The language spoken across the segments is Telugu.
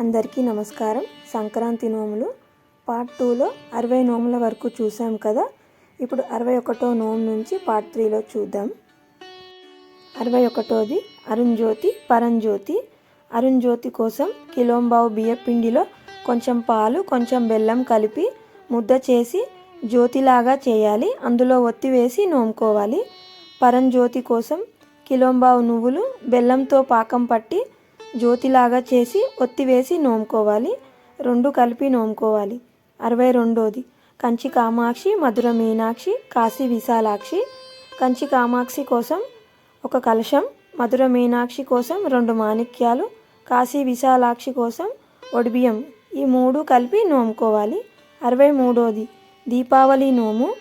అందరికీ నమస్కారం. సంక్రాంతి నోములు పార్ట్ టూలో అరవై నోముల వరకు చూసాం కదా. ఇప్పుడు అరవై ఒకటో నోము నుంచి పార్ట్ త్రీలో చూద్దాం. అరవై ఒకటోది అరుణ్ జ్యోతి పరంజ్యోతి అరుణ్ జ్యోతి కోసం కిలోంబావు బియ్యపిండిలో కొంచెం పాలు కొంచెం బెల్లం కలిపి ముద్ద చేసి జ్యోతిలాగా చేయాలి. అందులో ఒత్తి వేసి నోముకోవాలి. పరంజ్యోతి కోసం కిలోంబావు నువ్వులు బెల్లంతో పాకం పట్టి జ్యోతిలాగా చేసి ఒత్తివేసి నోముకోవాలి. రెండు కలిపి నోముకోవాలి. అరవై రెండోది. కంచి కామాక్షి మధుర మీనాక్షి కాశీ విశాలాక్షి. కంచి కామాక్షి కోసం ఒక కలశం మధుర మీనాక్షి కోసం రెండు మాణిక్యాలు కాశీ విశాలాక్షి కోసం ఒడిబియ్యం. ఈ మూడు కలిపి నోముకోవాలి. అరవై మూడోది. దీపావళి నోము.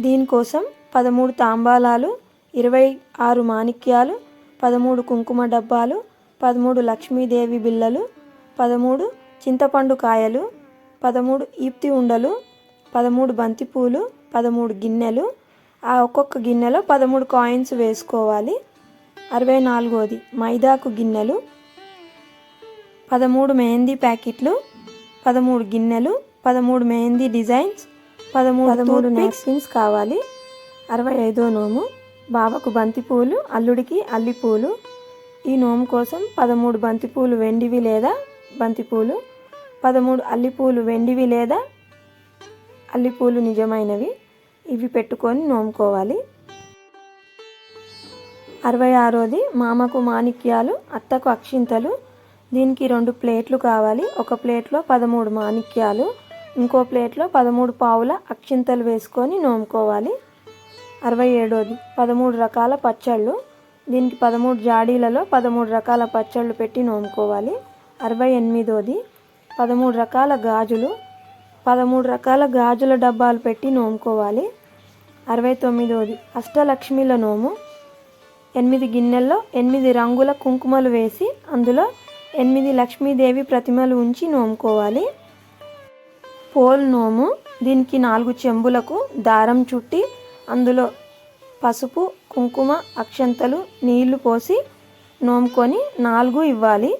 దీనికోసం పదమూడు తాంబాలాలు ఇరవై ఆరు మాణిక్యాలు పదమూడు కుంకుమ డబ్బాలు పదమూడు లక్ష్మీదేవి బిళ్ళలు పదమూడు చింతపండు కాయలు పదమూడు ఈప్తి ఉండలు పదమూడు బంతిపూలు పదమూడు గిన్నెలు. ఆ ఒక్కొక్క గిన్నెలో పదమూడు కాయిన్స్ వేసుకోవాలి. అరవై నాలుగోది మైదాకు గిన్నెలు పదమూడు మెహందీ ప్యాకెట్లు పదమూడు గిన్నెలు పదమూడు మెహందీ డిజైన్స్ పదమూడు పదమూడు నాప్కిన్స్ కావాలి. అరవై ఐదో నోము బావకు బంతిపూలు అల్లుడికి అల్లిపూలు ఈ నోము కోసం పదమూడు బంతిపూలు వెండివి లేదా బంతిపూలు పదమూడు అల్లిపూలు వెండివి లేదా అల్లిపూలు నిజమైనవి. ఇవి పెట్టుకొని నోముకోవాలి. అరవై ఆరోది మామకు మాణిక్యాలు అత్తకు అక్షింతలు. దీనికి రెండు ప్లేట్లు కావాలి. ఒక ప్లేట్లో పదమూడు మాణిక్యాలు ఇంకో ప్లేట్లో పదమూడు పావుల అక్షింతలు వేసుకొని నోముకోవాలి. అరవై ఏడోది పదమూడు రకాల పచ్చళ్ళు. దీనికి పదమూడు జాడీలలో పదమూడు రకాల పచ్చళ్ళు పెట్టి నోముకోవాలి. అరవై ఎనిమిదోది. పదమూడు రకాల గాజులు. పదమూడు రకాల గాజుల డబ్బాలు పెట్టి నోముకోవాలి. అరవై తొమ్మిదోది. అష్టలక్ష్మిల నోము. ఎనిమిది గిన్నెల్లో ఎనిమిది రంగుల కుంకుమలు వేసి అందులో ఎనిమిది లక్ష్మీదేవి ప్రతిమలు ఉంచి నోముకోవాలి. పోల్ నోము. దీనికి నాలుగు చెంబులకు దారం చుట్టి అందులో పసుపు కుంకుమ అక్షంతలు నీళ్ళు పోసి నోముకొని నాలుగు ఇవ్వాలి.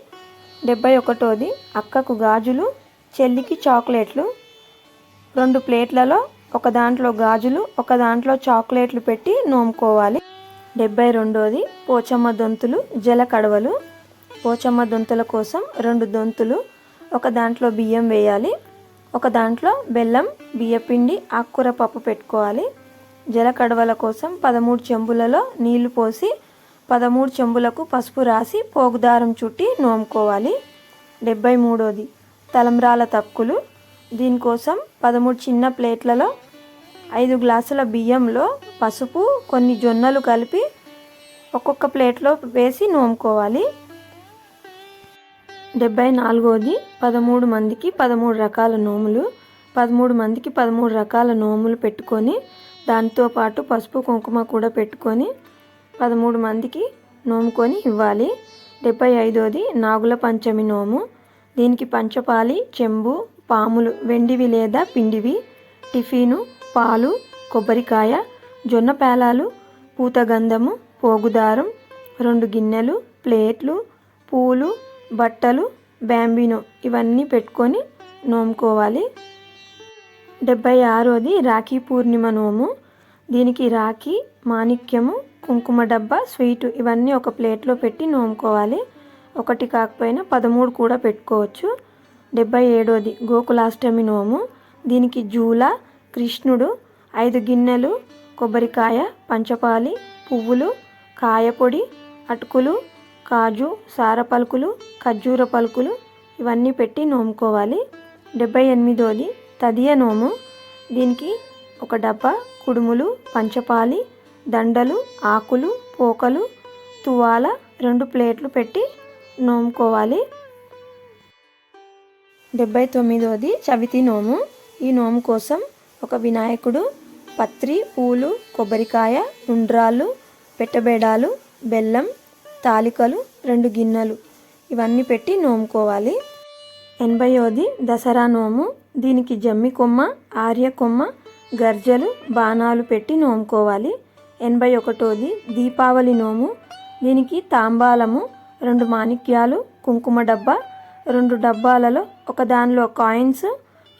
డెబ్బై ఒకటోది అక్కకు గాజులు చెల్లికి చాక్లెట్లు. రెండు ప్లేట్లలో ఒక దాంట్లో గాజులు ఒక దాంట్లో చాక్లెట్లు పెట్టి నోముకోవాలి. డెబ్బై రెండోది పోచమ్మ దొంతులు జల కడవలు. పోచమ్మ దొంతుల కోసం రెండు దొంతులు ఒక దాంట్లో బియ్యం వేయాలి. ఒక దాంట్లో బెల్లం బియ్యపిండి ఆకుకూర పప్పు పెట్టుకోవాలి. జల కడవల కోసం పదమూడు చెంబులలో నీళ్ళు పోసి పదమూడు చెంబులకు పసుపు రాసి పోగుదారం చుట్టి నోముకోవాలి. డెబ్బై మూడోది తలంబ్రాల తక్కులు దీనికోసం పదమూడు చిన్న ప్లేట్లలో ఐదు గ్లాసుల బియ్యంలో పసుపు కొన్ని జొన్నలు కలిపి ఒక్కొక్క ప్లేట్లో వేసి నోముకోవాలి. డెబ్బై నాలుగోది పదమూడు మందికి పదమూడు రకాల నోములు. పదమూడు మందికి పదమూడు రకాల నోములు పెట్టుకొని దాంతో పాటు పసుపు కుంకుమ కూడా పెట్టుకొని పదమూడు మందికి నోముకొని ఇవ్వాలి. డెబ్బై ఐదోది నాగుల పంచమి నోము. దీనికి పంచపాలి చెంబు పాములు వెండివి లేదా పిండివి టిఫిను పాలు కొబ్బరికాయ జొన్న పేలాలు పూతగంధము పోగుదారం రెండు గిన్నెలు ప్లేట్లు పూలు బట్టలు బ్యాంబినో ఇవన్నీ పెట్టుకొని నోముకోవాలి. డెబ్బై ఆరోది రాఖీ పూర్ణిమ నోము. దీనికి రాఖీ మాణిక్యము కుంకుమ డబ్బా స్వీటు ఇవన్నీ ఒక ప్లేట్లో పెట్టి నోముకోవాలి. ఒకటి కాకపోయినా పదమూడు కూడా పెట్టుకోవచ్చు. డెబ్బై ఏడోది గోకులాష్టమి నోము. దీనికి జూల కృష్ణుడు ఐదు గిన్నెలు కొబ్బరికాయ పంచపాలి పువ్వులు కాయపొడి అటుకులు కాజు సార పలుకులు ఖర్జూర పలుకులు ఇవన్నీ పెట్టి నోముకోవాలి. డెబ్బై ఎనిమిదోది తదియ నోము. దీనికి ఒక డబ్బా కుడుములు పంచపాలి దండలు ఆకులు పోకలు తువాల రెండు ప్లేట్లు పెట్టి నోముకోవాలి. డెబ్బై తొమ్మిదోది చవితి నోము. ఈ నోము కోసం ఒక వినాయకుడు పత్రి పూలు కొబ్బరికాయ ఉండ్రాళ్ళు పెట్టబేడాలు బెల్లం తాలికలు రెండు గిన్నెలు ఇవన్నీ పెట్టి నోముకోవాలి. ఎనభైవది దసరా నోము. దీనికి జమ్మి కొమ్మ ఆర్య కొమ్మ గర్జలు బాణాలు పెట్టి నోముకోవాలి. ఎనభై ఒకటోది దీపావళి నోము. దీనికి తాంబాలము రెండు మాణిక్యాలు కుంకుమ డబ్బా రెండు డబ్బాలలో ఒకదానిలో కాయిన్స్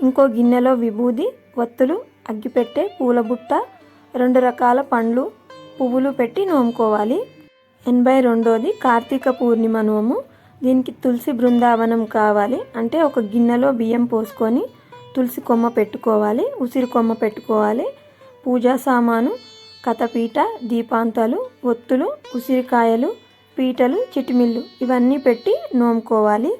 ఇంకో గిన్నెలో విభూది ఒత్తులు అగ్గిపెట్టె పూలబుట్ట రెండు రకాల పండ్లు పువ్వులు పెట్టి నోముకోవాలి. ఎనభై రెండోది కార్తీక పూర్ణిమ నోము. దీనికి తులసి బృందావనం కావాలి. అంటే ఒక గిన్నెలో బియ్యం పోసుకొని తులసి కొమ్మ పెట్టుకోవాలి ఉసిరి కొమ్మ పెట్టుకోవాలి. పూజా సామాను కథపీట దీపాంతాలు ఒత్తులు ఉసిరికాయలు పీటలు చిటిమిల్లు ఇవన్నీ పెట్టి నోముకోవాలి.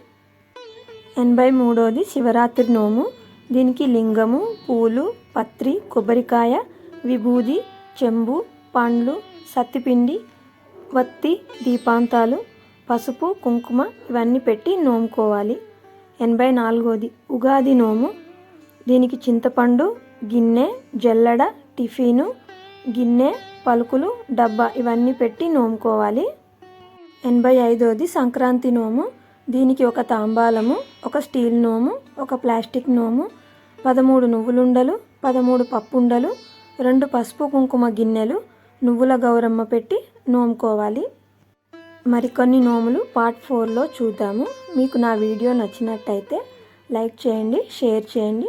ఎనభై మూడోది శివరాత్రి నోము. దీనికి లింగము పూలు పత్రి కొబ్బరికాయ విభూది చెంబు పండ్లు సత్తిపిండి వత్తి దీపాంతాలు పసుపు కుంకుమ ఇవన్నీ పెట్టి నోముకోవాలి. ఎనభై నాలుగోది ఉగాది నోము. దీనికి చింతపండు గిన్నె జల్లెడ టిఫిను గిన్నె పలుకులు డబ్బా ఇవన్నీ పెట్టి నోముకోవాలి. ఎనభై ఐదోది సంక్రాంతి నోము. దీనికి ఒక తాంబాలము ఒక స్టీల్ నోము ఒక ప్లాస్టిక్ నోము పదమూడు నువ్వులుండలు పదమూడు పప్పుండలు రెండు పసుపు కుంకుమ గిన్నెలు నువ్వుల గౌరమ్మ పెట్టి నోముకోవాలి. మరికొన్ని నోములు పార్ట్ ఫోర్లో చూద్దాము. మీకు నా వీడియో నచ్చినట్టయితే లైక్ చేయండి షేర్ చేయండి.